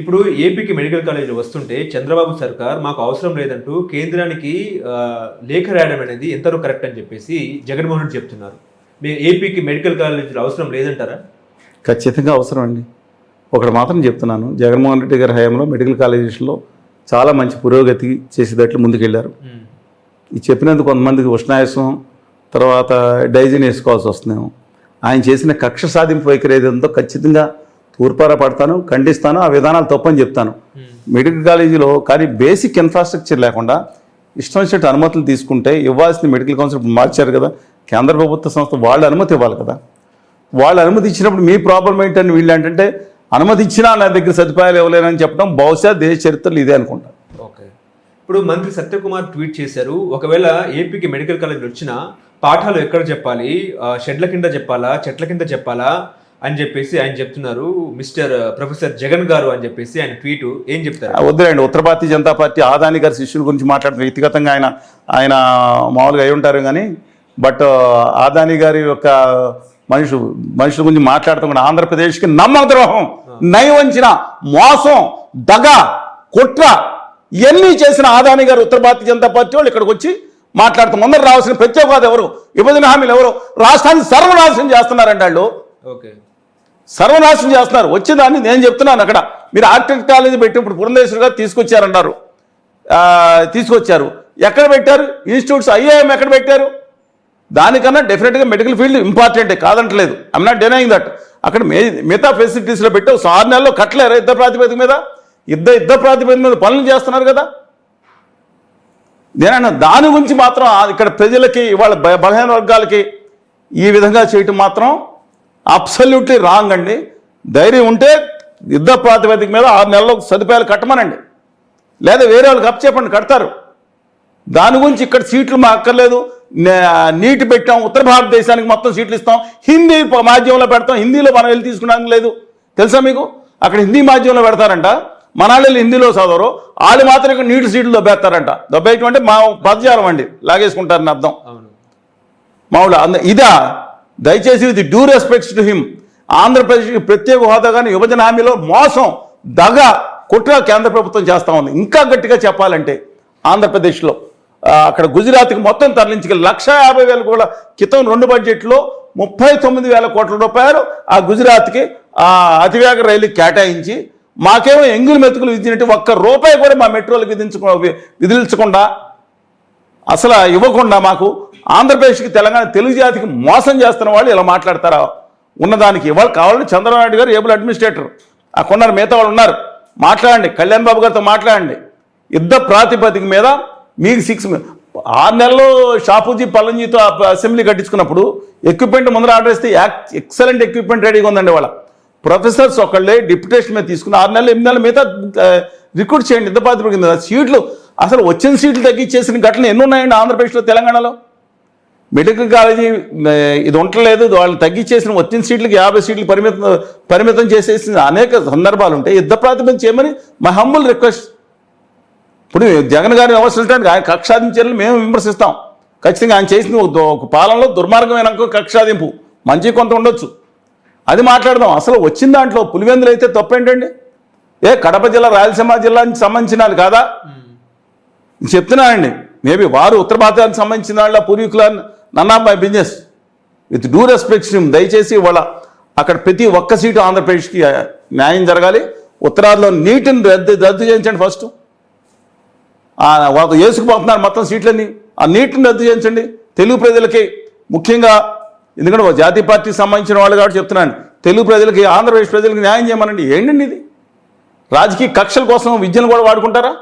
ఇప్పుడు ఏపీకి మెడికల్ కాలేజీలు వస్తుంటే చంద్రబాబు సర్కార్ మాకు అవసరం లేదంటూ కేంద్రానికి లేఖ రాయడం అనేది ఎంతవరకు కరెక్ట్ అని చెప్పేసి జగన్మోహన్ రెడ్డి చెప్తున్నారు. మేము ఏపీకి మెడికల్ కాలేజీలు అవసరం లేదంటారా? ఖచ్చితంగా అవసరం అండి. ఒకటి మాత్రం చెప్తున్నాను. జగన్మోహన్ రెడ్డి గారి హయాంలో మెడికల్ కాలేజెస్లో చాలా మంచి పురోగతి చేసేటట్లు ముందుకెళ్ళారు. ఇది చెప్పినందుకు కొంతమందికి ఉష్ణాయసం తర్వాత డైజిన్ వేసుకోవాల్సి వస్తుందేమో. ఆయన చేసిన కక్ష సాధింపు వైఖరి ఏదంతో ఖచ్చితంగా తూర్పార పడతాను ఖండిస్తాను ఆ విధానాలు తప్పని చెప్తాను. మెడికల్ కాలేజీలో కానీ బేసిక్ ఇన్ఫ్రాస్ట్రక్చర్ లేకుండా ఇష్టం వచ్చినట్టు అనుమతులు తీసుకుంటే ఇవ్వాల్సిన మెడికల్ కౌన్సిల్ మార్చారు కదా కేంద్ర ప్రభుత్వ సంస్థ వాళ్ళు అనుమతి ఇవ్వాలి కదా. వాళ్ళు అనుమతి ఇచ్చినప్పుడు మీ ప్రాబ్లం ఏంటని వీళ్ళు ఏంటంటే అనుమతి ఇచ్చినా నా దగ్గర సదుపాయాలు ఇవ్వలేనని చెప్పడం బహుశా దేశ చరిత్రలో ఇదే అనుకుంటా. ఓకే. ఇప్పుడు మంత్రి సత్యకుమార్ ట్వీట్ చేశారు ఒకవేళ ఏపీకి మెడికల్ కాలేజ్ వచ్చినా పాఠాలు ఎక్కడ చెప్పాలి? షెడ్ల కింద చెప్పాలా? చెట్ల కింద చెప్పాలా? అని చెప్పేసి ఆయన చెప్తున్నారు. మిస్టర్ ప్రొఫెసర్ జగన్ గారు అని చెప్పేసి ఆయన ట్వీట్ ఏం చెప్తారు? వద్దులేండి. ఉత్తర భారతీయ జనతా పార్టీ ఆదాని గారి శిష్యుల గురించి మాట్లాడుతున్న వ్యక్తిగతంగా ఆయన ఆయన మామూలుగా అయి ఉంటారు కానీ బట్ ఆదాని గారి యొక్క మనుషులు మనుషుల గురించి మాట్లాడుతూ కూడా ఆంధ్రప్రదేశ్కి నమ్మద్రోహం. నయవంచిన మోసం దగ కుట్ర ఇవన్నీ చేసిన ఆదాని గారు ఉత్తర భారతీయ జనతా పార్టీ వాళ్ళు ఇక్కడికి వచ్చి మాట్లాడుతూ ముందర రావాల్సిన ప్రత్యేక హోదా ఎవరు? విభజన హామీలు ఎవరు? రాష్ట్రాన్ని సర్వనాశనం చేస్తున్నారండి వాళ్ళు. ఓకే. సర్వనాశనం చేస్తున్నారు. వచ్చేదాన్ని నేను చెప్తున్నాను అక్కడ. మీరు ఆర్కిటెక్ట్ కాలేజీ పెట్టి ఇప్పుడు పురంధేశ్వర్ గారు తీసుకొచ్చారన్నారు తీసుకొచ్చారు. ఎక్కడ పెట్టారు? ఇన్స్టిట్యూట్స్ ఐఏఎం ఎక్కడ పెట్టారు? దానికన్నా డెఫినెట్గా మెడికల్ ఫీల్డ్ ఇంపార్టెంటే కాదంటలేదు. ఐమ్ నాట్ డెనయింగ్ దట్ అక్కడ మే మిగతా ఫెసిలిటీస్లో పెట్టి ఒక ఆరు నెలల్లో కట్టలేరు యుద్ధ ప్రాతిపదిక మీద? యుద్ధ యుద్ధ ప్రాతిపదిక మీద పనులు చేస్తున్నారు కదా? నేనన్నా దాని గురించి మాత్రం ఇక్కడ ప్రజలకి వాళ్ళ బ- బలహీన వర్గాలకి ఈ విధంగా చేయటం మాత్రం అబ్సల్యూట్లీ రాంగ్ అండి. ధైర్యం ఉంటే యుద్ధ ప్రాతిపదిక మీద ఆరు నెలల్లో సదుపాయాలు కట్టమనండి. లేదా వేరే వాళ్ళకి అప్ చెప్పండి కడతారు. దాని గురించి ఇక్కడ సీట్లు మా అక్కర్లేదు. నీటి పెట్టాం ఉత్తర భారతదేశానికి మొత్తం సీట్లు ఇస్తాం. హిందీ మాధ్యమంలో పెడతాం. హిందీలో మనం వెళ్ళి తీసుకున్నానికి లేదు. తెలుసా మీకు? అక్కడ హిందీ మాధ్యమంలో పెడతారంట. మన వాళ్ళు వెళ్ళి హిందీలో చదవరు. వాళ్ళు మాత్రం ఇక్కడ నీటి సీట్లు దొబ్బేస్తారంట దొబ్బేయటం అంటే మా పదజాలం అండి. లాగేసుకుంటారని అర్థం. అవును. మామూలు అంద ఇదా? దయచేసి with due respects to him. ఆంధ్రప్రదేశ్కి ప్రత్యేక హోదా కానీ విభజన హామీలో మోసం దగ కుట్ర కేంద్ర ప్రభుత్వం చేస్తూ ఉంది. ఇంకా గట్టిగా చెప్పాలంటే ఆంధ్రప్రదేశ్లో అక్కడ గుజరాత్కి మొత్తం తరలించి లక్ష యాభై వేల కోట్ల క్రితం రెండు బడ్జెట్లో ముప్పై తొమ్మిది వేల కోట్ల రూపాయలు ఆ గుజరాత్కి ఆ అతివేగ రైలు కేటాయించి మాకేమో ఎంగులు మెతుకులు విధించినట్టు ఒక్క రూపాయి కూడా మా మెట్రోలకు విధించుకో విధించకుండా అసలు ఇవ్వకుండా మాకు ఆంధ్రప్రదేశ్కి తెలంగాణ తెలుగు జాతికి మోసం చేస్తున్న వాళ్ళు ఇలా మాట్లాడతారా? ఉన్నదానికి ఇవాళ కావాలంటే చంద్రబాబు నాయుడు గారు ఏబుల్ అడ్మినిస్ట్రేటర్. ఆ కొన్నారు మిగతా వాళ్ళు ఉన్నారు. మాట్లాడండి కళ్యాణ్ బాబు గారితో మాట్లాడండి. యుద్ధ ప్రాతిపదిక మీద మీకు సిక్స్ ఆరు నెలలు షాపూజీ పల్లంజీతో అసెంబ్లీ కట్టించుకున్నప్పుడు ఎక్విప్మెంట్ ముందర ఆర్డర్ ఇస్తే ఎక్సలెంట్ ఎక్విప్మెంట్ రెడీగా ఉందండి వాళ్ళ ప్రొఫెసర్స్ ఒకళ్ళే డిప్యుటేషన్ మీద తీసుకుని ఆరు నెలలు ఎనిమిది నెలల మిగతా రిక్రూట్ చేయండి యుద్ధ ప్రాతిపదిక మీద. సీట్లు అసలు వచ్చిన సీట్లు తగ్గించేసిన ఘటనలు ఎన్ని ఉన్నాయండి ఆంధ్రప్రదేశ్లో తెలంగాణలో? మెడికల్ కాలేజీ ఇది ఉండలేదు వాళ్ళు తగ్గించేసిన వచ్చిన సీట్లకి యాభై సీట్లు పరిమితం పరిమితం చేసేసిన అనేక సందర్భాలు ఉంటాయి యుద్ధ ప్రాతిపదిక చేయమని మై హంబుల్ రిక్వెస్ట్ ఇప్పుడు జగన్ గారిని విమర్శించడానికి ఆయన కక్షాదించారని మేము విమర్శిస్తాం. ఖచ్చితంగా ఆయన చేసిన ఒక పాలనలో దుర్మార్గమైన కక్షాదింపు మంచి కొంత ఉండొచ్చు. అది మాట్లాడదాం. అసలు వచ్చిన దాంట్లో పులివెందులు అయితే తప్పేంటండి? ఏ కడప జిల్లా రాయలసీమ జిల్లాకి సంబంధించిన కాదా? నేను చెప్తున్నానండి. మేబీ వారు ఉత్తర భారతానికి సంబంధించిన వాళ్ళ పూర్వీకుల none of my business with due respects దయచేసి వాళ్ళ అక్కడ ప్రతి ఒక్క సీటు ఆంధ్రప్రదేశ్కి న్యాయం జరగాలి. ఉత్తరాదిలో నీటిని రద్దు రద్దు చేయించండి ఫస్ట్ వాళ్ళకు వేసుకుపోతున్నారు మొత్తం సీట్లన్నీ. ఆ నీటిని రద్దు చేయించండి. తెలుగు ప్రజలకి ముఖ్యంగా ఎందుకంటే ఒక జాతీయ పార్టీకి సంబంధించిన వాళ్ళు కాబట్టి చెప్తున్నాను. తెలుగు ప్రజలకి ఆంధ్రప్రదేశ్ ప్రజలకి న్యాయం చేయమనండి. ఏంటండి ఇది? రాజకీయ కక్షల కోసం విద్యను కూడా వాడుకుంటారా?